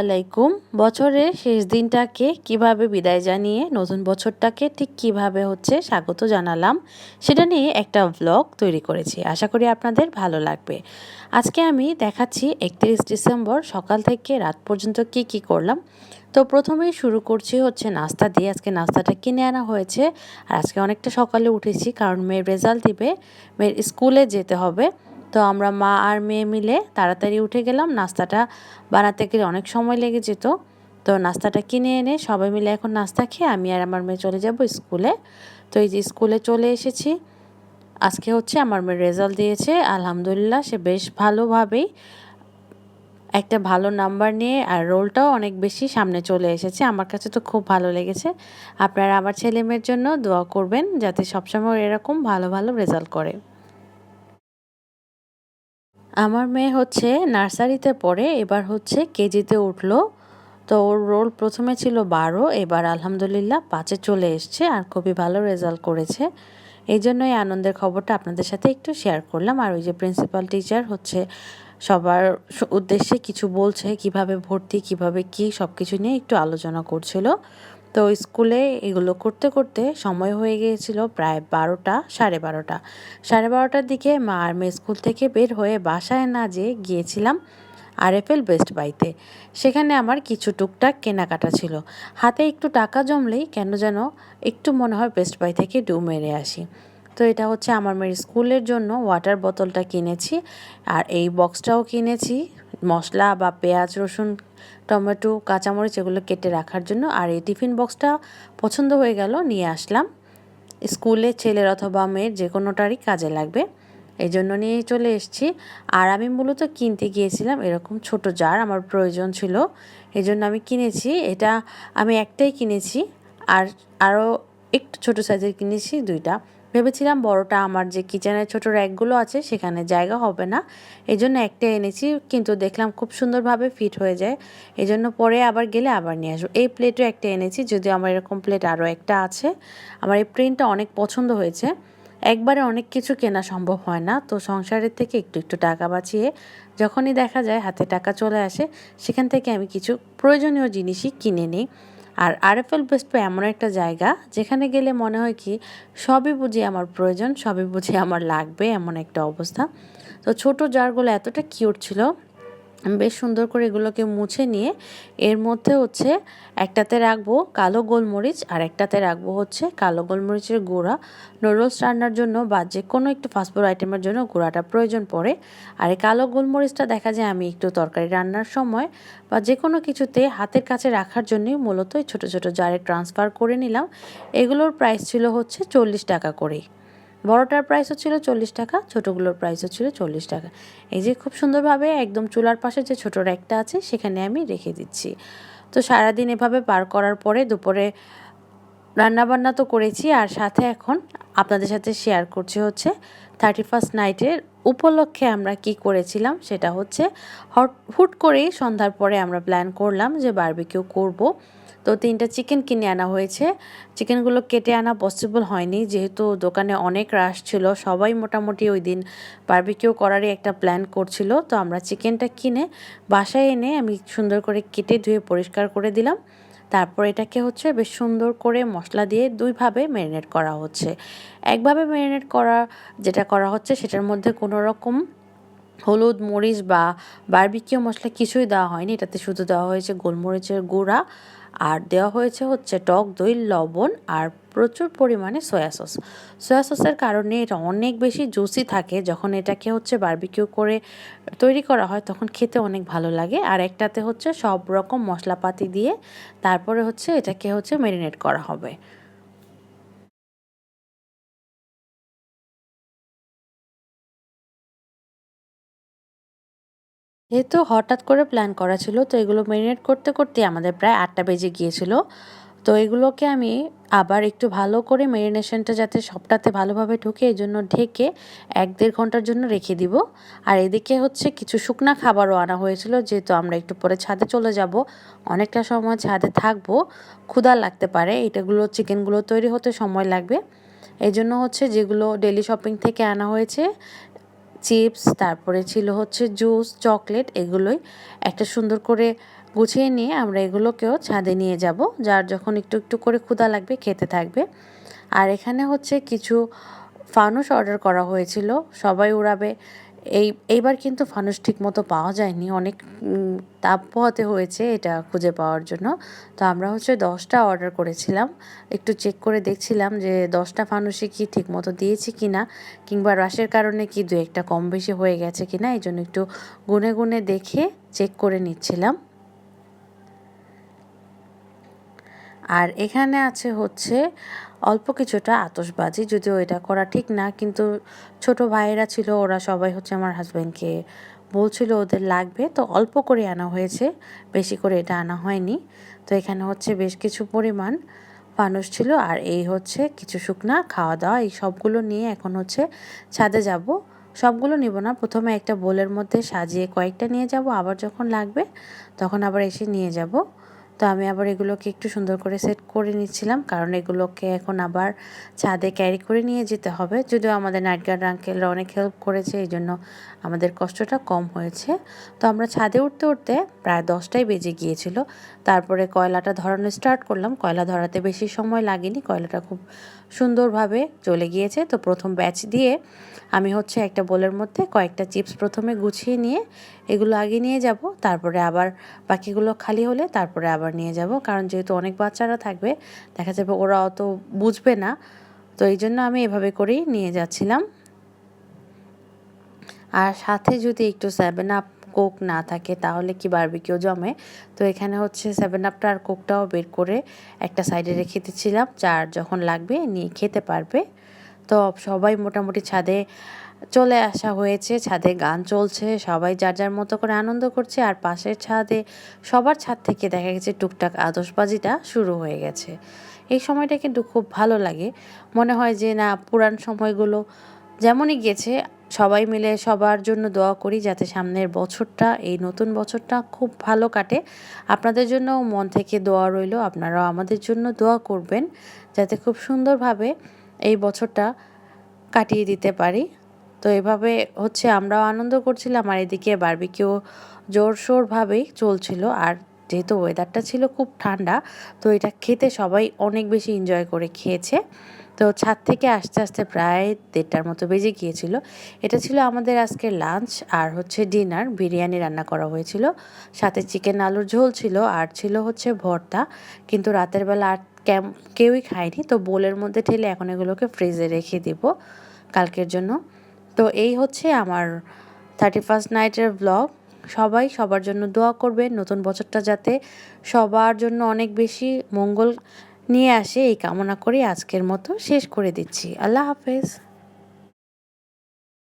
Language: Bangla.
আলাইকুম। বছরের শেষ দিনটাকে কীভাবে বিদায় জানিয়ে নতুন বছরটাকে ঠিক কীভাবে হচ্ছে স্বাগত জানালাম, সেটা নিয়ে একটা ব্লগ তৈরি করেছি। আশা করি আপনাদের ভালো লাগবে। আজকে আমি দেখাচ্ছি একত্রিশ ডিসেম্বর সকাল থেকে রাত পর্যন্ত কি কি করলাম। তো প্রথমেই শুরু করছি হচ্ছে নাস্তা দিয়ে। আজকে নাস্তাটা কিনে আনা হয়েছে। আর আজকে অনেকটা সকালে উঠেছি, কারণ মেয়ের রেজাল্ট দিবে। মেয়ের স্কুলে যেতে হবে। তো আমরা মা আর মেয়ে মিলে তাড়াতাড়ি উঠে গেলাম। নাস্তাটা বানাতে গেলে অনেক সময় লেগে যেত। তো নাস্তাটা কিনে এনে সবাই মিলে এখন নাস্তা খেয়ে আমি আর আমার মেয়ে চলে যাব স্কুলে। তো এই যে স্কুলে চলে এসেছি। আজকে হচ্ছে আমার মেয়ের রেজাল্ট দিয়েছে। আলহামদুলিল্লাহ সে বেশ ভালোভাবেই একটা ভালো নাম্বার নিয়ে আর রোলটাও অনেক বেশি সামনে চলে এসেছে। আমার কাছে তো খুব ভালো লেগেছে। আপনারা আমার ছেলে মেয়ের জন্য দোয়া করবেন যাতে সবসময় এরকম ভালো ভালো রেজাল্ট করে। আমার মেয়ে হচ্ছে নার্সারিতে পড়ে, এবার হচ্ছে কেজিতে উঠল। তো ওর রোল প্রথমে ছিল বারো, এবার আলহামদুলিল্লাহ পাঁচে চলে এসছে আর খুবই ভালো রেজাল্ট করেছে। এই জন্যই আনন্দের খবরটা আপনাদের সাথে একটু শেয়ার করলাম। আর ওই যে প্রিন্সিপাল টিচার হচ্ছে সবার উদ্দেশ্যে কিছু বলছে, কীভাবে ভর্তি, কীভাবে কি সব কিছু নিয়ে একটু আলোচনা করছিল। তো স্কুলে এগুলো করতে করতে সময় হয়ে গিয়েছিল প্রায় বারোটা, সাড়ে বারোটা। সাড়ে বারোটার দিকে মা আর মেয়ে স্কুল থেকে বের হয়ে বাসায় না যেয়ে গিয়েছিলাম আরএফএল বেস্ট বাইতে সেখানে আমার কিছু টুকটাক কেনাকাটা ছিল। হাতে একটু টাকা জমলেই কেন যেন একটু মনে হয় বেস্ট বাই থেকে ডু মেরে আসি। তো এটা হচ্ছে আমার মেয়ের স্কুলের জন্য ওয়াটার বোতলটা কিনেছি আর এই বক্সটাও কিনেছি। মশলা বা পেঁয়াজ, রসুন টমেটো, কাঁচামরিচ এগুলো কেটে রাখার জন্য। আর এই টিফিন বক্সটা পছন্দ হয়ে গেল, নিয়ে আসলাম। স্কুলে ছেলের অথবা মেয়ের যে কোনোটারই কাজে লাগবে। এই জন্য নিয়ে চলে এসেছি। আর আমি মূলত কিনতে গিয়েছিলাম এরকম ছোট জার, আমার প্রয়োজন ছিল। এই জন্য আমি কিনেছি। এটা আমি একটাই কিনেছি। আর আরও একটু ছোট সাইজের কিনেছি দুইটা। ভেবেছিলাম বড়টা আমার যে কিচেনের ছোটো র্যাকগুলো আছে সেখানে জায়গা হবে না। এই জন্য একটা এনেছি, কিন্তু দেখলাম খুব সুন্দরভাবে ফিট হয়ে যায়। এই জন্য পরে আবার গেলে আবার নিয়ে আসব। এই প্লেটও একটা এনেছি, যদিও আমার এরকম প্লেট আরও একটা আছে। আমার এই প্রিন্টটা অনেক পছন্দ হয়েছে। একবারে অনেক কিছু কেনা সম্ভব হয় না, তো সংসারের থেকে একটু একটু টাকা বাঁচিয়ে যখনই দেখা যায় হাতে টাকা চলে আসে, সেখান থেকে আমি কিছু প্রয়োজনীয় জিনিসই কিনে নিই। আর আরএফএল বেস্ট এমন একটা জায়গা যেখানে গেলে মনে হয় কি, সবই বুঝি আমার প্রয়োজন, সবই বুঝি আমার লাগবে এমন একটা অবস্থা। তো ছোট জারগুলো এতটা কিউট ছিল বেশ সুন্দর করে এগুলোকে মুছে নিয়ে এর মধ্যে হচ্ছে একটাতে রাখব কালো গোলমরিচ আর একটাতে রাখব হচ্ছে কালো গোলমরিচের গুঁড়া। নুডলস রান্নার জন্য বা যে কোনো একটু ফাস্টফুড আইটেমের জন্য গুঁড়াটা প্রয়োজন পড়ে। আর এই কালো গোলমরিচটা দেখা যায় আমি একটু তরকারি রান্নার সময় বা যে কোনো কিছুতে হাতের কাছে রাখার জন্যই মূলত ছোটো ছোটো জারে ট্রান্সফার করে নিলাম। এগুলোর প্রাইস ছিল হচ্ছে চল্লিশ টাকা করেই। বড়টার প্রাইসও ছিল চল্লিশ টাকা, ছোটোগুলোর প্রাইসও ছিল চল্লিশ টাকা। এই যে খুব সুন্দরভাবে একদম চুলার পাশে যে ছোটো র্যাকটা আছে, সেখানে আমি রেখে দিচ্ছি। তো সারাদিন এভাবে পার করার পরে দুপুরে রান্নাবান্না তো করেছি, আর সাথে এখন আপনাদের সাথে শেয়ার করছি হচ্ছে থার্টি ফার্স্ট নাইটের উপলক্ষে আমরা কি করেছিলাম, সেটা হচ্ছে হট, হুট করেই সন্ধ্যার পরে আমরা প্ল্যান করলাম যে বারবিকিউ করব। তো তিনটা চিকেন কিনে আনা হয়েছে। চিকেনগুলো কেটে আনা পসিবল হয়নি, যেহেতু দোকানে অনেক রাশ ছিল। সবাই মোটামুটি ওই দিন বারবিকিউ করারই একটা প্ল্যান করছিল। তো আমরা চিকেনটা কিনে বাসায় এনে আমি সুন্দর করে কেটে ধুয়ে পরিষ্কার করে দিলাম। তারপর এটাকে হচ্ছে বেশ সুন্দর করে মশলা দিয়ে দুইভাবে ম্যারিনেট করা হচ্ছে। একভাবে ম্যারিনেট করা, যেটা করা হচ্ছে সেটার মধ্যে কোনো রকম হলুদ, মরিচ বা বার্বিকিউ মশলা কিছুই দেওয়া হয়নি। এটাতে শুধু দেওয়া হয়েছে গোলমরিচের গুঁড়া আর দেওয়া হয়েছে হচ্ছে টক দই, লবণ আর প্রচুর পরিমাণে সয়া সস। সয়া সসের কারণে এটা অনেক বেশি জুসি থাকে। যখন এটাকে হচ্ছে বার্বিকিউ করে তৈরি করা হয়, তখন খেতে অনেক ভালো লাগে। আর একটাতে হচ্ছে সব রকম মশলাপাতি দিয়ে তারপরে হচ্ছে এটাকে হচ্ছে ম্যারিনেট করা হবে। যেহেতু হঠাৎ করে প্ল্যান করা ছিল, তো এগুলো ম্যারিনেট করতে করতে আমাদের প্রায় আটটা বেজে গিয়েছিল। তো এগুলোকে আমি আবার একটু ভালো করে মেরিনেশনটা যাতে সবটাতে ভালোভাবে ঢুকে, এই জন্য ঢেকে এক দেড় ঘণ্টার জন্য রেখে দিব। আর এদিকে হচ্ছে কিছু শুকনা খাবারও আনা হয়েছিল, যেহেতু আমরা একটু পরে ছাদে চলে যাব। অনেকটা সময় ছাদে থাকব, ক্ষুধা লাগতে পারে, এটাগুলো চিকেনগুলো তৈরি হতে সময় লাগবে। এই জন্য হচ্ছে যেগুলো ডেলি শপিং থেকে আনা হয়েছে চিপস, তারপরে ছিল হচ্ছে জুস, চকলেট, এগুলোই একটা সুন্দর করে গুছিয়ে নিয়ে আমরা এগুলোকেও ছাদে নিয়ে যাব, যার যখন একটু একটু করে ক্ষুধা লাগবে খেতে থাকবে। আর এখানে হচ্ছে কিছু ফানুস অর্ডার করা হয়েছিল, সবাই উড়াবে। এই, এইবার কিন্তু ফানুস ঠিক মতো পাওয়া যায়নি। অনেক তাপ পোহাতে হয়েছে এটা খুঁজে পাওয়ার জন্য। তো আমরা হচ্ছে দশটা অর্ডার করেছিলাম। একটু চেক করে দেখছিলাম যে দশটা ফানুসে কি ঠিক মতো দিয়েছি কি না কিংবা রাশের কারণে কি দু একটা কম বেশি হয়ে গেছে কি না এই জন্য একটু গুনে গুনে দেখে চেক করে নিচ্ছিলাম। আর এখানে আছে হচ্ছে অল্প কিছুটা আতসবাজি যদিও এটা করা ঠিক না, কিন্তু ছোট ভাইয়েরা ছিল, ওরা সবাই হচ্ছে আমার হাজব্যান্ডকে বলছিল ওদের লাগবে। তো অল্প করে আনা হয়েছে, বেশি করে এটা আনা হয়নি। তো এখানে হচ্ছে বেশ কিছু পরিমাণ মানুষ ছিল, আর এই হচ্ছে কিছু শুকনা খাওয়া দাওয়া এই সবগুলো নিয়ে এখন হচ্ছে ছাদে যাব। সবগুলো নিব না, প্রথমে একটা বোলের মধ্যে সাজিয়ে কয়েকটা নিয়ে যাব, আবার যখন লাগবে তখন আবার এসে নিয়ে যাব। তো আমি আবার এগুলোকে একটু সুন্দর করে সেট করে নিচ্ছিলাম। কারণ এগুলোকে এখন আবার ছাদে ক্যারি করে নিয়ে যেতে হবে। যদিও আমাদের নাইট গার্ড আঙ্কেলরা অনেক হেল্প করেছে, এই জন্য আমাদের কষ্টটা কম হয়েছে। তো আমরা ছাদে উঠতে উঠতে প্রায় দশটাই বেজে গিয়েছিল। তারপরে কয়লাটা ধরানো স্টার্ট করলাম। কয়লা ধরাতে বেশি সময় লাগেনি। কয়লাটা খুব সুন্দরভাবে চলে গিয়েছে। তো প্রথম ব্যাচ দিয়ে আমি হচ্ছে একটা বোলের মধ্যে কয়েকটা চিপস প্রথমে গুছিয়ে নিয়ে এগুলো আগে নিয়ে যাব। তারপরে আবার বাকিগুলো খালি হলে তারপরে আবার নিয়ে যাব। কারণ যেহেতু অনেক বাচ্চারা থাকবে, দেখা যাবে ওরা অত বুঝবে না। তো এই জন্য আমি এভাবে করেই নিয়ে যাচ্ছিলাম। আর সাথে যদি একটু সেভেন আপ কোক না থাকে, তাহলে কি বারবিকিউ জমে? তো এখানে হচ্ছে সেভেন আপটা আর কোকটাও বের করে একটা সাইডে রেখে দিচ্ছিলাম। যার যখন লাগবে নিয়ে খেতে পারবে। তো সবাই মোটামুটি ছাদে চলে আসা হয়েছে, ছাদে গান চলছে, সবাই যার যার মতো করে আনন্দ করছে আর পাশের ছাদে সবার ছাদ থেকে দেখা গেছে টুকটাক আতসবাজিটা শুরু হয়ে গেছে। এই সময়টা কিন্তু খুব ভালো লাগে। মনে হয় যে না পুরান সময়গুলো যেমনই গেছে, সবাই মিলে সবার জন্য দোয়া করি যাতে সামনের বছরটা, এই নতুন বছরটা খুব ভালো কাটে। আপনাদের জন্য মন থেকে দোয়া রইল, আপনারাও আমাদের জন্য দোয়া করবেন যাতে খুব সুন্দরভাবে এই বছরটা কাটিয়ে দিতে পারি। তো এভাবে হচ্ছে আমরাও আনন্দ করছিলাম আর এদিকে বারবিকিউ জোরসোরভাবেই চলছিল আর যেহেতু ওয়েদারটা ছিল খুব ঠান্ডা, তো এটা খেতে সবাই অনেক বেশি এনজয় করে খেয়েছে। তো ছাদ থেকে আস্তে আস্তে প্রায় দেড়টার মতো বেজে গিয়েছিল। এটা ছিল আমাদের আজকের লাঞ্চ আর হচ্ছে ডিনার বিরিয়ানি রান্না করা হয়েছিল। সাথে চিকেন আলুর ঝোল ছিল আর ছিল হচ্ছে ভর্তা। কিন্তু রাতের বেলা আর কেউই খায়নি, তো বোলের মধ্যে ঠেলে এখন এগুলোকে ফ্রিজে রেখে দিব। কালকের জন্য তো এই হচ্ছে আমার থার্টি ফার্স্ট নাইটের ব্লগ সবাই সবার জন্য দোয়া করবে নতুন বছরটা যাতে সবার জন্য অনেক বেশি মঙ্গল নিয়ে আসে, এই কামনা করে আজকের মতো শেষ করে দিচ্ছি। আল্লাহ হাফেজ।